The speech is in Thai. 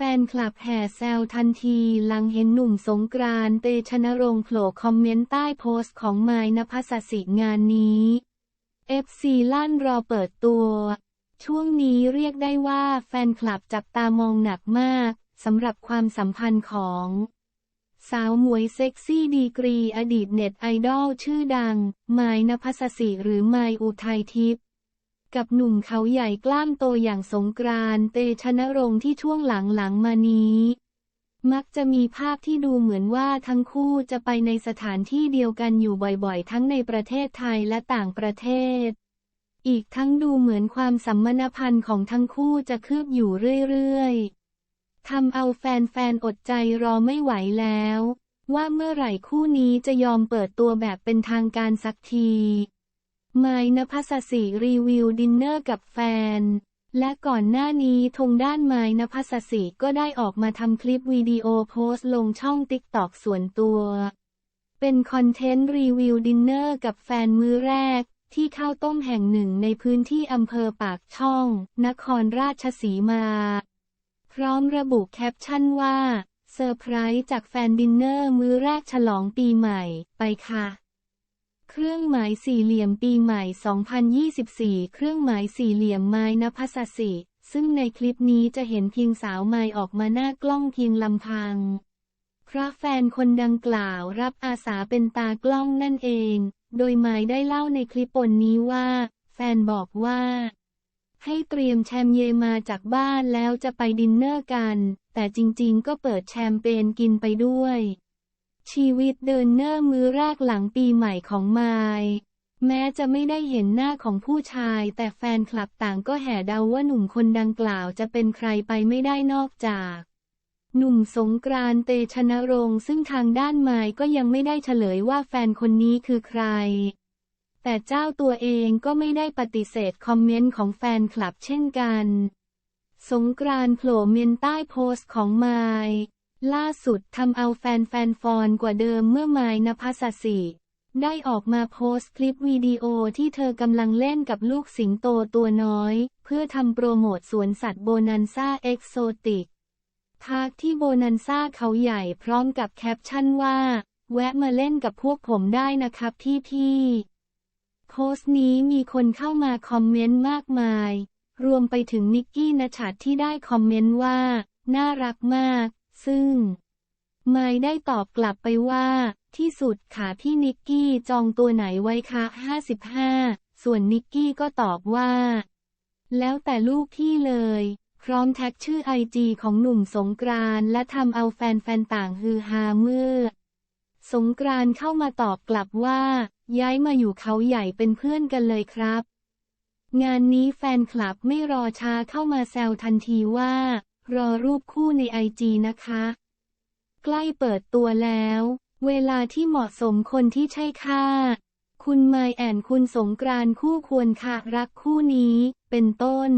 แฟนคลับแห่แซวทันทีหลังเห็นหนุ่มสงกรานต์เตชนรงโผล่คอมเมนต์ใต้โพสต์ของไมายนภัสสิงานนี้ FC ลั่นรอเปิดตัว ช่วงนี้เรียกได้ว่าแฟนคลับจับตามองหนักมากสำหรับความสัมพันธ์ของ สาวหมวยเซ็กซี่ดีกรีอดีตเน็ตไอดอลชื่อดังไมายนภัสสิหรือไมายอุทัยทิพย์ กับหนุ่มเขาใหญ่กล้ามโตอย่างสงกรานต์เตชนรงค์ที่ช่วงหลังๆมานี้ มักจะมีภาพที่ดูเหมือนว่าทั้งคู่จะไปในสถานที่เดียวกันอยู่บ่อยๆ ทั้งในประเทศไทยและต่างประเทศ อีกทั้งดูเหมือนความสัมมนพันธ์ของทั้งคู่จะคืบอยู่เรื่อยๆทำเอาแฟนๆอดใจรอไม่ไหวแล้ว ว่าเมื่อไหร่คู่นี้จะยอมเปิดตัวแบบเป็นทางการสักที ไมายนภัสสิรีวิวดินเนอร์กับแฟน และก่อนหน้านี้ทงด้านไมายนภัสสิก็ได้ออกมาทำคลิปวิดีโอโพสต์ลงช่องติ๊กตอกส่วนตัว เป็นคอนเทนต์รีวิวดินเนอร์กับแฟนมื้อแรก ที่ข้าวต้มแห่งหนึ่งในพื้นที่อำเภอปากช่อง นครราชสีมา พร้อมระบุแคปชั่นว่าเซอร์ไพรส์จากแฟนดินเนอร์มื้อแรกฉลองปีใหม่ไปค่ะ เครื่องหมายสี่เหลี่ยมปีใหม่ 2024 เครื่องหมายสี่เหลี่ยมไม้นภัสสิซึ่งในคลิปนี้จะเห็นเพียงสาวไม้ออกมาหน้ากล้องเพียงลำพังเพราะแฟนคนดังกล่าวรับอาสาเป็นตากล้องนั่นเอง โดยไม้ได้เล่าในคลิปปนนี้ว่า แฟนบอกว่า ให้เตรียมแชมเยมาจากบ้านแล้วจะไปดินเนอร์กัน แต่จริงๆ ก็เปิดแชมเปญกินไปด้วย ชีวิตเดินเนอร์มือแรกหลังปีใหม่ของไมายแม้จะไม่ได้เห็นหน้าของผู้ชาย แต่แฟนคลับต่างก็แห่เดาว่าหนุ่มคนดังกล่าวจะเป็นใครไปไม่ได้นอกจาก หนุ่มสงกรานต์เตชนรงค์ซึ่งทางด้านไมายก็ยังไม่ได้เฉลยว่าแฟนคนนี้คือใคร แต่เจ้าตัวเองก็ไม่ได้ปฏิเสธคอมเมนต์ของแฟนคลับเช่นกัน สงกรานต์โผล่เมียนใต้โพสต์ของไมาย ล่าสุดทำเอาแฟนแฟนๆฟอนกว่าเดิมเมื่อไมายนภัสสิได้ออกมาโพสต์คลิปวิดีโอที่เธอกำลังเล่นกับลูกสิงโตตัวน้อย เพื่อทำโปรโมทสวนสัตว์โบนันซ่าเอ็กโซติกพาร์คที่โบนันซ่าเขาใหญ่พร้อมกับแคปชั่นว่า แวะมาเล่นกับพวกผมได้นะครับพี่พี่โพสต์นี้มีคนเข้ามาคอมเมนต์มากมาย รวมไปถึงนิกกี้นชัดที่ได้คอมเมนต์ว่า น่ารักมาก ซึ่ง ไมค์ได้ตอบกลับไปว่า ที่สุดค่ะพี่นิกกี้จองตัวไหนไว้คะ55 ส่วนนิกกี้ก็ตอบว่า แล้วแต่ลูกพี่เลย พร้อมแท็กชื่อไอจีของหนุ่มสงกรานและทำเอาแฟนๆต่างฮือฮาเมื่อ สงกรานเข้ามาตอบกลับว่า ย้ายมาอยู่เขาใหญ่เป็นเพื่อนกันเลยครับงานนี้แฟนคลับไม่รอช้าเข้ามาแซวทันทีว่า รอรูปคู่ในไอจีนะคะ ใกล้เปิดตัวแล้ว เวลาที่เหมาะสมคนที่ใช่ค่ะ คุณไมแอนคุณสงกรานคู่ควรค่ะรักคู่นี้ เป็นต้น